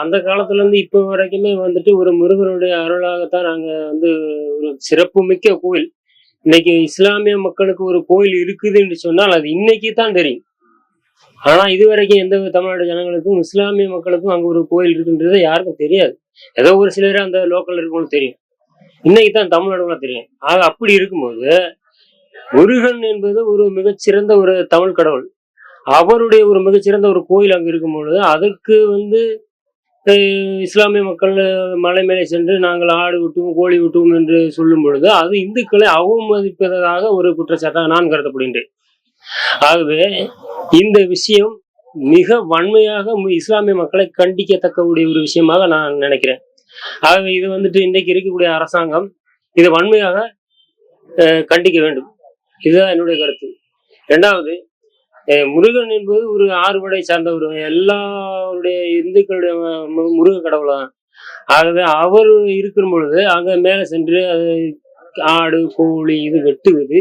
அந்த காலத்துலேருந்து இப்போ வரைக்குமே வந்துட்டு ஒரு முருகனுடைய அருளாகத்தான் நாங்க வந்து ஒரு சிறப்புமிக்க கோயில் இன்னைக்கு இஸ்லாமிய மக்களுக்கு ஒரு கோயில் இருக்குது என்று சொன்னால் அது இன்னைக்கு தான் தெரியும். ஆனா இது வரைக்கும் எந்த தமிழ்நாடு ஜனங்களுக்கும் இஸ்லாமிய மக்களுக்கும் அங்கே ஒரு கோயில் இருக்குன்றது யாருக்கும் தெரியாது. ஏதோ ஒரு சிலர் அந்த லோக்கல் இருக்கவங்களுக்கு தெரியும். இன்னைக்கு தான் தமிழ்நாடுல தெரியும். ஆக அப்படி இருக்கும்போது முருகன் என்பது ஒரு மிகச்சிறந்த ஒரு தமிழ் கடவுள். அவருடைய ஒரு மிகச்சிறந்த ஒரு கோயில் அங்கே இருக்கும் பொழுது அதுக்கு வந்து இஸ்லாமிய மக்கள் மலை மேலே சென்று நாங்கள் ஆடு விட்டுவோம் கோழி விட்டுவோம் என்று சொல்லும் பொழுது அது இந்துக்களை அவமதிப்பதாக ஒரு குற்றச்சாட்டாக நான் கருதப்படுகின்றேன். ஆகவே இந்த விஷயம் மிக வன்மையாக இஸ்லாமிய மக்களை கண்டிக்கத்தக்கக்கூடிய ஒரு விஷயமாக நான் நினைக்கிறேன். ஆகவே இது வந்துட்டு இன்றைக்கு இருக்கக்கூடிய அரசாங்கம் இதை வன்மையாக கண்டிக்க வேண்டும். இதுதான் என்னுடைய கருத்து. ரெண்டாவது முருகன் என்பது ஒரு ஆறுபடை சார்ந்த ஒரு எல்லாருடைய இந்துக்களுடைய முருக கடவுள். தான் ஆகவே அவர் இருக்கும் பொழுது அங்க மேலே சென்று அது ஆடு கோழி இது வெட்டுவது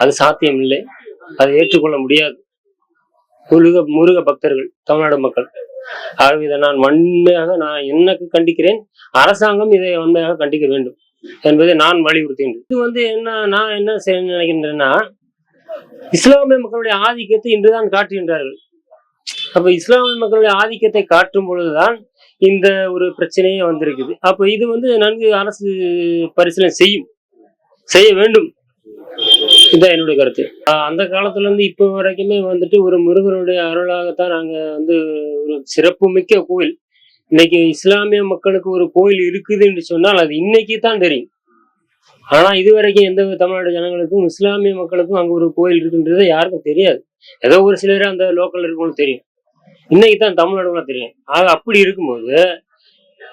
அது சாத்தியம் இல்லை அதை ஏற்றுக்கொள்ள முடியாது. முருக முருக பக்தர்கள் தமிழ்நாடு மக்கள். ஆகவே இதை நான் வன்மையாக நான் எனக்கு கண்டிக்கிறேன். அரசாங்கம் இதை வன்மையாக கண்டிக்க வேண்டும் என்பதை நான் வலியுறுத்துகின்றேன். இது வந்து என்ன நான் என்ன செய்ய நினைக்கின்றேன்னா இஸ்லாமிய மக்களுடைய ஆதிக்கத்தை இன்றுதான் காட்டுகின்றார்கள். அப்ப இஸ்லாமிய மக்களுடைய ஆதிக்கத்தை காட்டும் பொழுதுதான் இந்த ஒரு பிரச்சனையே வந்திருக்குது. அப்ப இது வந்து நன்கு அரசு பரிசீலனை செய்யும் செய்ய வேண்டும். இதுதான் என்னுடைய கருத்து. அந்த காலத்துல இருந்து இப்போ வரைக்குமே வந்துட்டு ஒரு முருகனுடைய அருளாகத்தான் நாங்க வந்து ஒரு சிறப்புமிக்க கோயில் இன்னைக்கு இஸ்லாமிய மக்களுக்கு ஒரு கோயில் இருக்குது என்று சொன்னால் அது இன்னைக்கு தான் தெரியும். ஆனா இது வரைக்கும் எந்த தமிழ்நாடு ஜனங்களுக்கும் இஸ்லாமிய மக்களுக்கும் அங்க ஒரு கோயில் இருக்குன்றது யாருக்கும் தெரியாது. ஏதோ ஒரு சிலர் அந்த லோக்கல் இருக்கவங்களுக்கு தெரியும். இன்னைக்கு தான் தமிழ்நாடுலாம் தெரியும். ஆக அப்படி இருக்கும்போது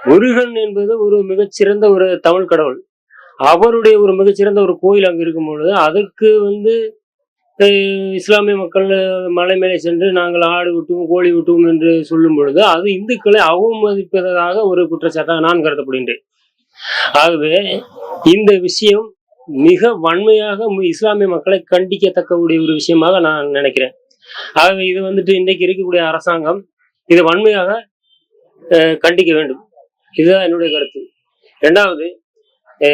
முருகன் என்பது ஒரு மிகச்சிறந்த ஒரு தமிழ் கடவுள். அவருடைய ஒரு மிகச்சிறந்த ஒரு கோயில் அங்கே இருக்கும் பொழுது அதுக்கு வந்து இஸ்லாமிய மக்கள் மலை மேலே சென்று நாங்கள் ஆடு விட்டுவோம் கோழி விட்டுவோம் என்று சொல்லும் பொழுது அது இந்துக்களை அவமதிப்பதாக ஒரு குற்றச்சாட்டாக நான் கருதப்படுகின்றேன். ஆகவே இந்த விஷயம் மிக வன்மையாக மு- இஸ்லாமிய மக்களை கண்டிக்கத்தக்கக்கூடிய ஒரு விஷயமாக நான் நினைக்கிறேன். ஆகவே இது வந்துட்டு இன்றைக்கு இருக்கக்கூடிய அரசாங்கம் இதை வன்மையாக அஹ், கண்டிக்க வேண்டும். இதுதான் என்னுடைய கருத்து. ரெண்டாவது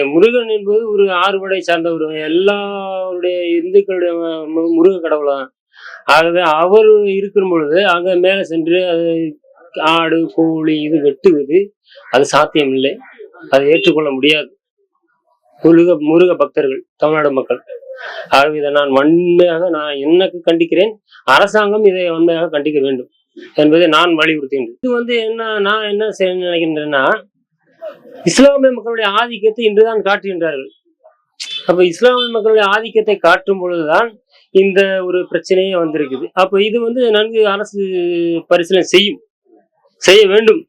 முருகன் என்பது ஒரு ஆறுபடை சார்ந்த ஒரு எல்லாருடைய இந்துக்களுடைய முருக கடவுள் தான் ஆகவே அவர் இருக்கும் பொழுது அங்க மேலே சென்று அது ஆடு கோழி இது வெட்டுவது அது சாத்தியம் இல்லை அதை ஏற்றுக்கொள்ள முடியாது. முருக முருக பக்தர்கள் தமிழ்நாடு மக்கள். ஆகவே இதை நான் வன்மையாக நான் எனக்கு கண்டிக்கிறேன்? அரசாங்கம் இதை வன்மையாக கண்டிக்க வேண்டும் என்பதை நான் வலியுறுத்துகின்றேன். இது வந்து என்ன நான் என்ன செய்ய நினைக்கின்றேன்னா இஸ்லாமிய மக்களுடைய ஆதிக்கத்தை இன்றுதான் காட்டுகின்றார்கள். அப்ப இஸ்லாமிய மக்களுடைய ஆதிக்கத்தை காட்டும் பொழுதுதான் இந்த ஒரு பிரச்சனையே வந்திருக்குது. அப்ப இது வந்து நன்கு அரசு பரிசீலனை செய்யும் செய்ய வேண்டும்.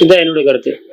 இதுதான் என்னுடைய கருத்து.